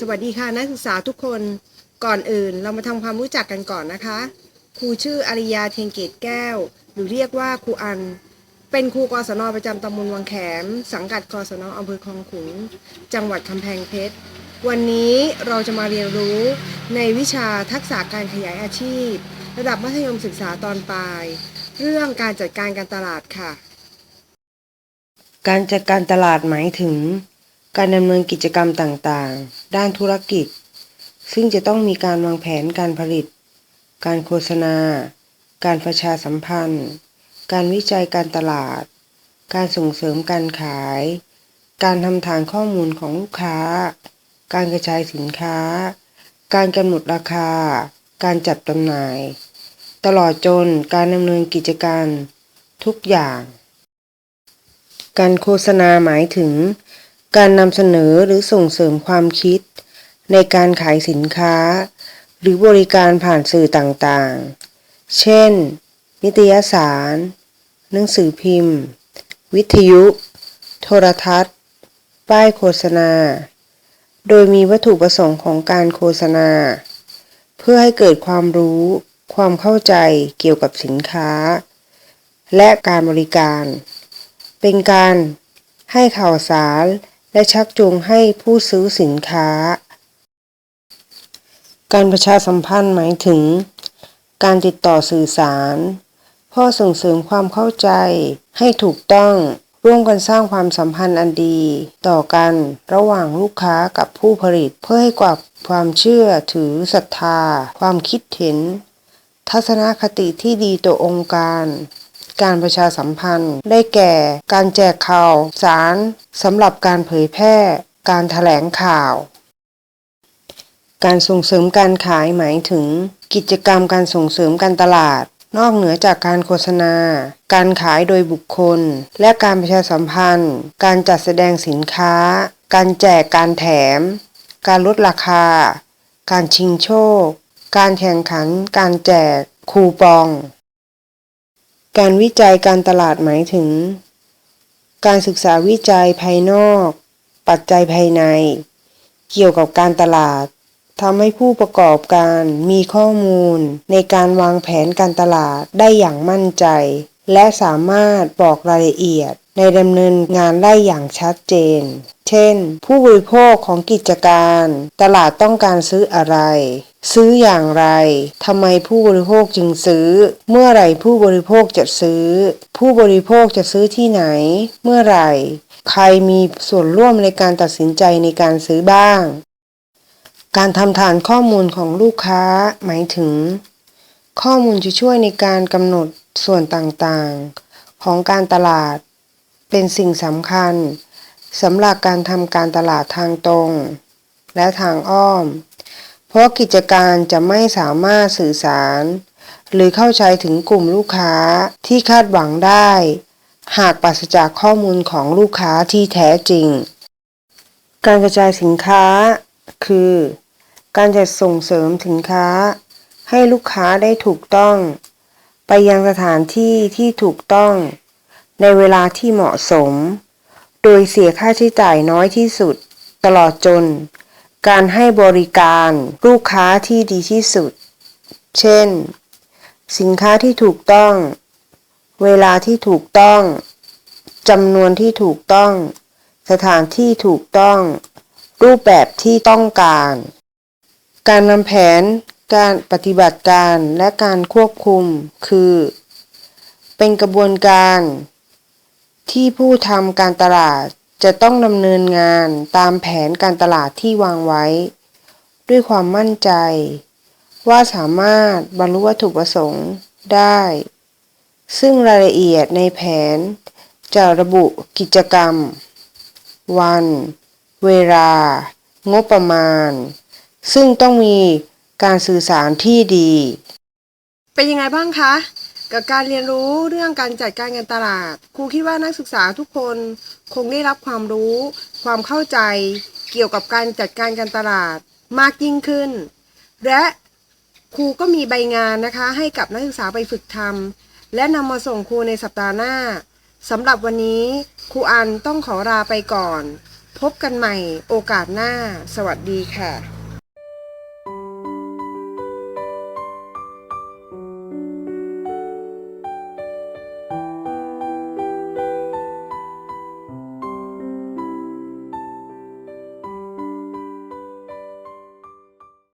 สวัสดีค่ะนักศึกษาทุกคนก่อนอื่นเรามาทำความรู้จักกันก่อนนะคะ ครูชื่ออาริยาเทียนเกตแก้ว หรือเรียกว่าครูอัน เป็นครูกศนประจำตำบลวังแขม สังกัดกศนอำเภอคลองขุงจังหวัดกำแพงเพชร วันนี้เราจะมาเรียนรู้ในวิชาทักษะการขยายอาชีพ ระดับมัธยมศึกษาตอนปลาย เรื่องการจัดการการตลาดค่ะ การจัดการตลาดหมายถึง การดำเนินกิจกรรมต่างๆ ด้านธุรกิจ ซึ่งจะต้องมีการวางแผนการผลิต การโฆษณา การประชาสัมพันธ์ การวิจัยการตลาด การส่งเสริมการขาย การทำฐานข้อมูลของลูกค้า การกระจายสินค้า การกำหนดราคา การจัดจำหน่าย ตลอดจนการดำเนินกิจการทุกอย่าง การโฆษณาหมายถึง การนำเสนอหรือส่งเสริมความคิด ในการขายสินค้า หรือบริการผ่านสื่อต่างๆ เช่น นิตยสาร หนังสือพิมพ์ วิทยุ โทรทัศน์ ป้ายโฆษณา โดยมีวัตถุประสงค์ของการโฆษณา เพื่อให้เกิดความรู้ ความเข้าใจเกี่ยวกับสินค้า และการบริการ เป็นการให้ข่าวสาร และชักจูงให้ผู้ซื้อสินค้า การประชาสัมพันธ์หมายถึง การติดต่อสื่อสารเพื่อส่งเสริมความเข้าใจให้ถูกต้องร่วมกันสร้างความสัมพันธ์อันดี ต่อกันระหว่างลูกค้ากับผู้ผลิตเพื่อให้กว่าความเชื่อถือศรัทธา ความคิดเห็น ทัศนคติที่ดีต่อองค์การ การประชาสัมพันธ์ ได้แก่ การแจกข่าวสารสำหรับการเผยแพร่ การแถลงข่าว การส่งเสริมการขายหมายถึง กิจกรรมการส่งเสริมการตลาด นอกเหนือจากการโฆษณา การขายโดยบุคคล และการประชาสัมพันธ์ การจัดแสดงสินค้า การแจกการแถม การลดราคา การชิงโชค การแข่งขัน การแจกคูปอง การวิจัยการตลาดหมายถึง การศึกษาวิจัยภายนอก ปัจจัยภายใน เกี่ยวกับการตลาดทำให้ผู้ประกอบการมีข้อมูล ในการวางแผนการตลาดได้อย่างมั่นใจ และสามารถบอกรายละเอียดในดำเนินงานได้อย่างชัดเจน เช่น ผู้บริโภคของกิจการ ตลาดต้องการซื้ออะไร ซื้ออย่างไร ทำไมผู้บริโภคจึงซื้อ เมื่อไหร่ผู้บริโภคจะซื้อ ผู้บริโภคจะซื้อที่ไหน เมื่อไหร่ ใครมีส่วนร่วมในการตัดสินใจในการซื้อบ้าง การทำฐานข้อมูลของลูกค้าหมายถึง ข้อมูลจะช่วยในการกำหนดส่วนต่างๆ ของการตลาด เป็นสิ่งสำคัญสำหรับการทำการตลาดทางตรง และทางอ้อม เพราะกิจการจะไม่สามารถสื่อสาร หรือเข้าใจถึงกลุ่มลูกค้าที่คาดหวังได้ หากปราศจากข้อมูลของลูกค้าที่แท้จริง การกระจายสินค้า คือ การจัดส่งเสริมสินค้า ให้ลูกค้าได้ถูกต้อง ไปยังสถานที่ที่ถูกต้อง ในเวลาที่เหมาะสม โดยเสียค่าใช้จ่ายน้อยที่สุด ตลอดจน การให้บริการลูกค้าที่ดีที่สุด เช่น สินค้าที่ถูกต้อง เวลาที่ถูกต้องจำนวนที่ถูกต้อง สถานที่ถูกต้อง รูปแบบที่ต้องการ การนำแผน การปฏิบัติการและการควบคุม คือ เป็นกระบวนการ ที่ผู้ทำการตลาด จะต้องดำเนินงานตามแผนการตลาดที่วางไว้ ด้วยความมั่นใจ ว่าสามารถบรรลุวัตถุประสงค์ได้ ซึ่งรายละเอียดในแผนจะระบุกิจกรรม วัน เวลา งบประมาณ ซึ่งต้องมีการสื่อสารที่ดี เป็นยังไงบ้างคะ กับการเรียนรู้เรื่องการจัดการการตลาด ครูคิดว่านักศึกษาทุกคนคงได้รับความรู้ ความเข้าใจเกี่ยวกับการจัดการการตลาดมากยิ่งขึ้น และครูก็มีใบงานนะคะ ให้กับนักศึกษาไปฝึกทำและนำมาส่งครูในสัปดาห์หน้าสำหรับวันนี้ครูอันต้องขอลาไปก่อน พบกันใหม่โอกาสหน้า สวัสดีค่ะ